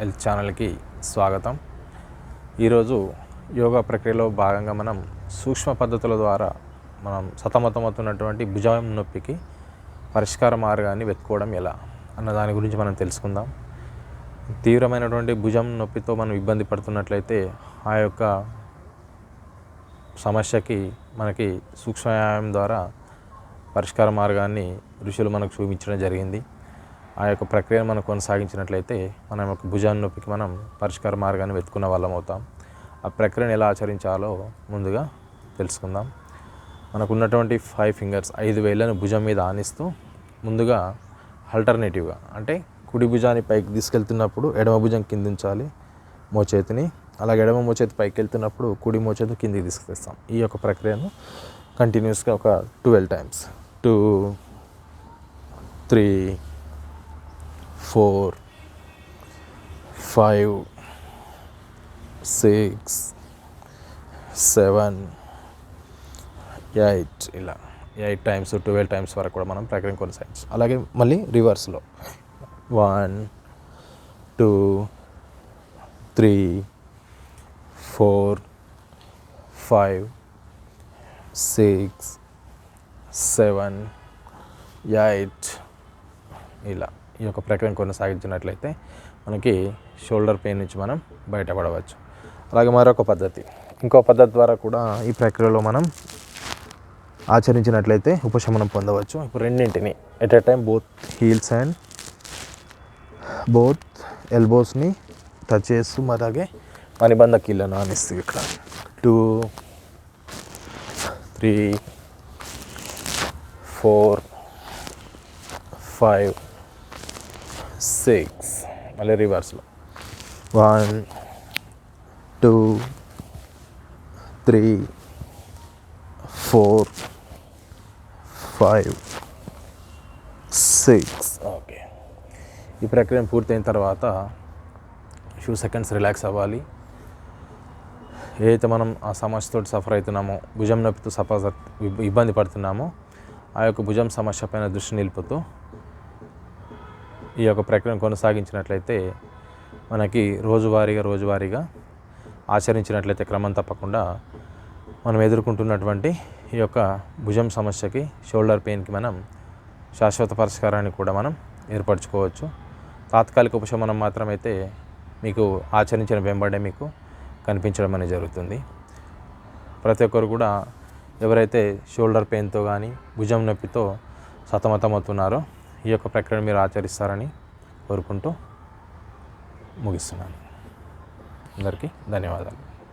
Health ఛానల్కి స్వాగతం. ఈరోజు యోగా ప్రక్రియలో భాగంగా మనం సూక్ష్మ పద్ధతుల ద్వారా మనం సతమతమవుతున్నటువంటి భుజం నొప్పికి పరిష్కార మార్గాన్ని వెతుక్కోవడం ఎలా అన్న దాని గురించి మనం తెలుసుకుందాం. తీవ్రమైనటువంటి భుజం నొప్పితో మనం ఇబ్బంది పడుతున్నట్లయితే ఆ యొక్క సమస్యకి మనకి సూక్ష్మ వ్యాయామం ద్వారా పరిష్కార మార్గాన్ని ఋషులు మనకు చూపించడం జరిగింది. ఆ యొక్క ప్రక్రియను మనం కొనసాగించినట్లయితే మన యొక్క భుజాన్ని నొప్పికి మనం పరిష్కార మార్గాన్ని వెతుకున్న వాళ్ళం అవుతాం. ఆ ప్రక్రియను ఎలా ఆచరించాలో ముందుగా తెలుసుకుందాం. మనకు ఉన్నటువంటి ఫైవ్ ఫింగర్స్ ఐదు వేళ్ళను భుజం మీద ఆనిస్తూ ముందుగా ఆల్టర్నేటివ్గా అంటే కుడి భుజాన్ని పైకి తీసుకెళ్తున్నప్పుడు ఎడమ భుజం కింద ఉంచాలి మోచేతిని అలాగే ఎడమ మోచేతి పైకి వెళ్తున్నప్పుడు కుడి మోచేతి కిందికి తీసుకొస్తాం ఈ యొక్క ప్రక్రియను కంటిన్యూస్గా ఒక twelve times two three four five six seven eight ఇలా. ఎయిట్ టైమ్స్ ట్వెల్వ్ టైమ్స్ వరకు కూడా మనం ప్రక్రియ కొనసాగించు అలాగే మళ్ళీ రివర్స్లో. One two three four five six seven eight ఇలా. ఈ యొక్క ప్రక్రియను కొనసాగించినట్లయితే మనకి షోల్డర్ పెయిన్ నుంచి మనం బయటపడవచ్చు. అలాగే మరొక పద్ధతి. ఇంకో పద్ధతి ద్వారా కూడా ఈ ప్రక్రియలో మనం ఆచరించినట్లయితే ఉపశమనం పొందవచ్చు. ఇప్పుడు రెండింటిని at a time both heels and both ఎల్బోస్ని touch చేస్తూ అలాగే మణిబంధ కీళ్ళను ఆనిస్తూ ఇక్కడ. Two three four five six మళ్ళీ రివర్స్లో one two three four five six okay. ఈ ప్రక్రియ పూర్తయిన తర్వాత ఫ్యూ సెకండ్స్ రిలాక్స్ అవ్వాలి. ఏదైతే మనం ఆ సమస్యతో సఫర్ అవుతున్నామో భుజం నొప్పితో సఫర్ ఇబ్బంది పడుతున్నామో ఆ యొక్క భుజం సమస్య పైన దృష్టి నిలుపుతూ ఈ యొక్క ప్రక్రియను కొనసాగించినట్లయితే మనకి రోజువారీగా రోజువారీగా ఆచరించినట్లయితే క్రమం తప్పకుండా మనం ఎదుర్కొంటున్నటువంటి ఈ యొక్క భుజం సమస్యకి షోల్డర్ పెయిన్కి మనం శాశ్వత పరిష్కారాన్ని కూడా మనం ఏర్పరచుకోవచ్చు. తాత్కాలిక ఉపశమనం మాత్రమైతే మీకు ఆచరించిన వెంబడే మీకు కనిపించడం అనేది జరుగుతుంది. ప్రతి ఒక్కరు కూడా ఎవరైతే షోల్డర్ పెయిన్తో కానీ భుజం నొప్పితో సతమతమవుతున్నారో ఈ యొక్క ప్రక్రియను మీరు ఆచరిస్తారని కోరుకుంటూ ముగిస్తున్నాను. అందరికీ ధన్యవాదాలు.